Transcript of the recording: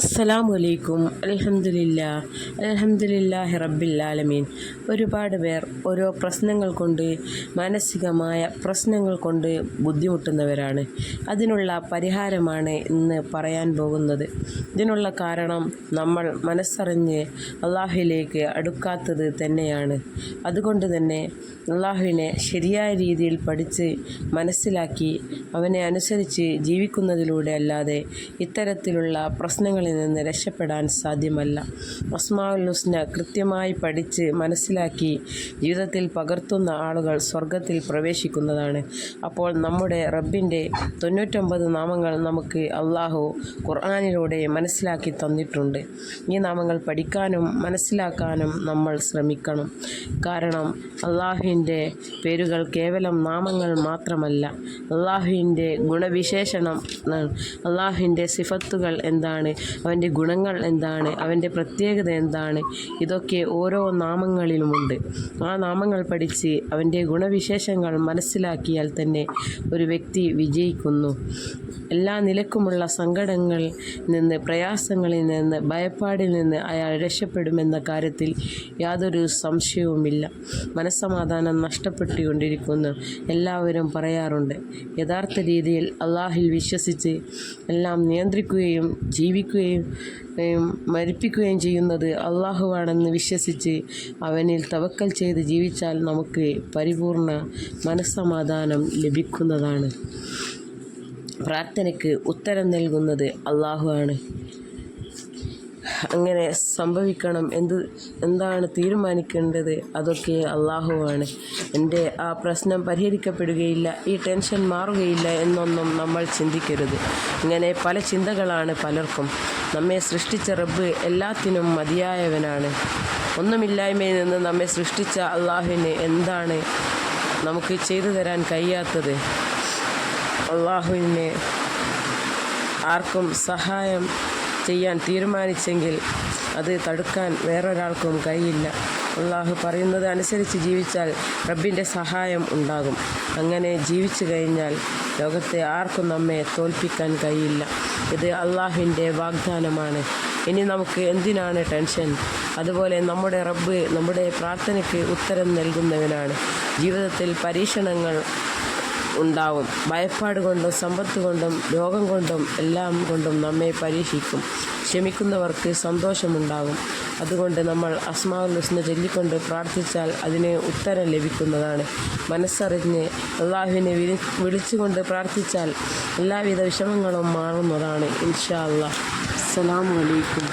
അസ്സലാമു അലൈക്കും അലഹമുല്ല അൽഹംദുലില്ലാഹി റബ്ബിൽ ആലമീൻ ഒരുപാട് പേർ ഓരോ പ്രശ്നങ്ങൾ കൊണ്ട് മാനസികമായ പ്രശ്നങ്ങൾ കൊണ്ട് ബുദ്ധിമുട്ടുന്നവരാണ്. അതിനുള്ള പരിഹാരമാണ് ഇന്ന് പറയാൻ പോകുന്നത്. ഇതിനുള്ള കാരണം നമ്മൾ മനസ്സറിഞ്ഞ് അള്ളാഹുവിലേക്ക് അടുക്കാത്തത് തന്നെയാണ്. അതുകൊണ്ട് തന്നെ അള്ളാഹുവിനെ ശരിയായ രീതിയിൽ പഠിച്ച് മനസ്സിലാക്കി അവനെ അനുസരിച്ച് ജീവിക്കുന്നതിലൂടെ അല്ലാതെ ഇത്തരത്തിലുള്ള പ്രശ്നങ്ങളിൽ നിന്ന് രക്ഷപ്പെടാൻ സാധ്യമല്ല. അസ്മാഉൽ ഹുസ്ന കൃത്യമായി പഠിച്ച് മനസ്സിലാക്കി ജീവിതത്തിൽ പകർത്തുന്ന ആളുകൾ സ്വർഗത്തിൽ പ്രവേശിക്കുന്നതാണ്. അപ്പോൾ നമ്മുടെ റബ്ബിന്റെ തൊണ്ണൂറ്റൊമ്പത് നാമങ്ങൾ നമുക്ക് അള്ളാഹു ഖുർആാനിലൂടെ മനസ്സിലാക്കി തന്നിട്ടുണ്ട്. ഈ നാമങ്ങൾ പഠിക്കാനും മനസ്സിലാക്കാനും നമ്മൾ ശ്രമിക്കണം. കാരണം അള്ളാഹുവിന്റെ പേരുകൾ കേവലം നാമങ്ങൾ മാത്രമല്ല. അള്ളാഹുവിന്റെ ഗുണവിശേഷണം അള്ളാഹുവിന്റെ സിഫത്തുകൾ എന്താണ്? അവന്റെ ഗുണങ്ങൾ എന്താണ്? അവന്റെ പ്രത്യേകത എന്താണ്? ഇതൊക്കെ ഓരോ നാമങ്ങളിലുമുണ്ട് ആ നാമങ്ങൾ പഠിച്ച് അവന്റെ ഗുണവിശേഷങ്ങൾ മനസ്സിലാക്കിയാൽ തന്നെ ഒരു വ്യക്തി വിജയിക്കുന്നു. എല്ലാ നിലക്കുമുള്ള സങ്കടങ്ങളിൽ നിന്ന് പ്രയാസങ്ങളിൽ നിന്ന് ഭയപ്പാടിൽ നിന്ന് അയാൾ രക്ഷപ്പെടുമെന്ന കാര്യത്തിൽ യാതൊരു സംശയവുമില്ല. മനസ്സമാധാനം നഷ്ടപ്പെട്ടുകൊണ്ടിരിക്കുന്നു. എല്ലാവരും പറയാറുണ്ട് യഥാർത്ഥ രീതിയിൽ അള്ളാഹിൽ വിശ്വസിച്ച് എല്ലാം നിയന്ത്രിക്കുകയും ജീവിക്കുകയും ഉം, മരിപ്പിക്കുകയും ചെയ്യുന്നത് അള്ളാഹുവാണെന്ന് വിശ്വസിച്ച് അവനിൽ തവക്കൽ ചെയ്ത് ജീവിച്ചാൽ നമുക്ക് പരിപൂർണ മനസ്സമാധാനം ലഭിക്കുന്നതാണ്. പ്രാർത്ഥനയ്ക്ക് ഉത്തരം നൽകുന്നത് അള്ളാഹുവാണ് അങ്ങനെ സംഭവിക്കണം എന്ത് എന്താണ് തീരുമാനിക്കേണ്ടത്? അതൊക്കെ അള്ളാഹുവാണ്. എന്റെ ആ പ്രശ്നം പരിഹരിക്കപ്പെടുകയില്ല ഈ ടെൻഷൻ മാറുകയില്ല എന്നൊന്നും നമ്മൾ ചിന്തിക്കരുത്. ഇങ്ങനെ പല ചിന്തകളാണ് പലർക്കും. നമ്മെ സൃഷ്ടിച്ച റബ്ബ് എല്ലാത്തിനും മതിയായവനാണ്. ഒന്നുമില്ലായ്മയിൽ നിന്ന് നമ്മെ സൃഷ്ടിച്ച അള്ളാഹുവിന് എന്താണ് നമുക്ക് ചെയ്തു തരാൻ കഴിയാത്തത്? അള്ളാഹുവിനെ ആർക്കും സഹായം ചെയ്യാൻ തീരുമാനിച്ചെങ്കിൽ അത് തടുക്കാൻ വേറൊരാൾക്കും കഴിയില്ല. അള്ളാഹു പറയുന്നത് അനുസരിച്ച് ജീവിച്ചാൽ റബ്ബിന്റെ സഹായം ഉണ്ടാകും. അങ്ങനെ ജീവിച്ചു കഴിഞ്ഞാൽ ലോകത്തെ ആർക്കും നമ്മെ തോൽപ്പിക്കാൻ കഴിയില്ല. ഇത് അള്ളാഹുവിന്റെ വാഗ്ദാനമാണ്. ഇനി നമുക്ക് എന്തിനാണ് ടെൻഷൻ? അതുപോലെ നമ്മുടെ റബ്ബ് നമ്മുടെ പ്രാർത്ഥനയ്ക്ക് ഉത്തരം നൽകുന്നവനാണ്. ജീവിതത്തിൽ പരീക്ഷണങ്ങൾ ഉണ്ടാവും. ഭയപ്പാട് കൊണ്ടും സമ്പത്ത് കൊണ്ടും രോഗം കൊണ്ടും എല്ലാം കൊണ്ടും നമ്മെ പരീക്ഷിക്കും. ക്ഷമിക്കുന്നവർക്ക് സന്തോഷമുണ്ടാകും. അതുകൊണ്ട് നമ്മൾ അസ്മാവുൽ ഹുസ്ന ചൊല്ലിക്കൊണ്ട് പ്രാർത്ഥിച്ചാൽ അതിന് ഉത്തരം ലഭിക്കുന്നതാണ്. മനസ്സറിഞ്ഞ് അള്ളാഹുവിനെ വിളി വിളിച്ചുകൊണ്ട് പ്രാർത്ഥിച്ചാൽ എല്ലാവിധ വിഷമങ്ങളും മാറുന്നതാണ് ഇൻഷാ അല്ലാ അസ്സലാമു അലൈക്കും.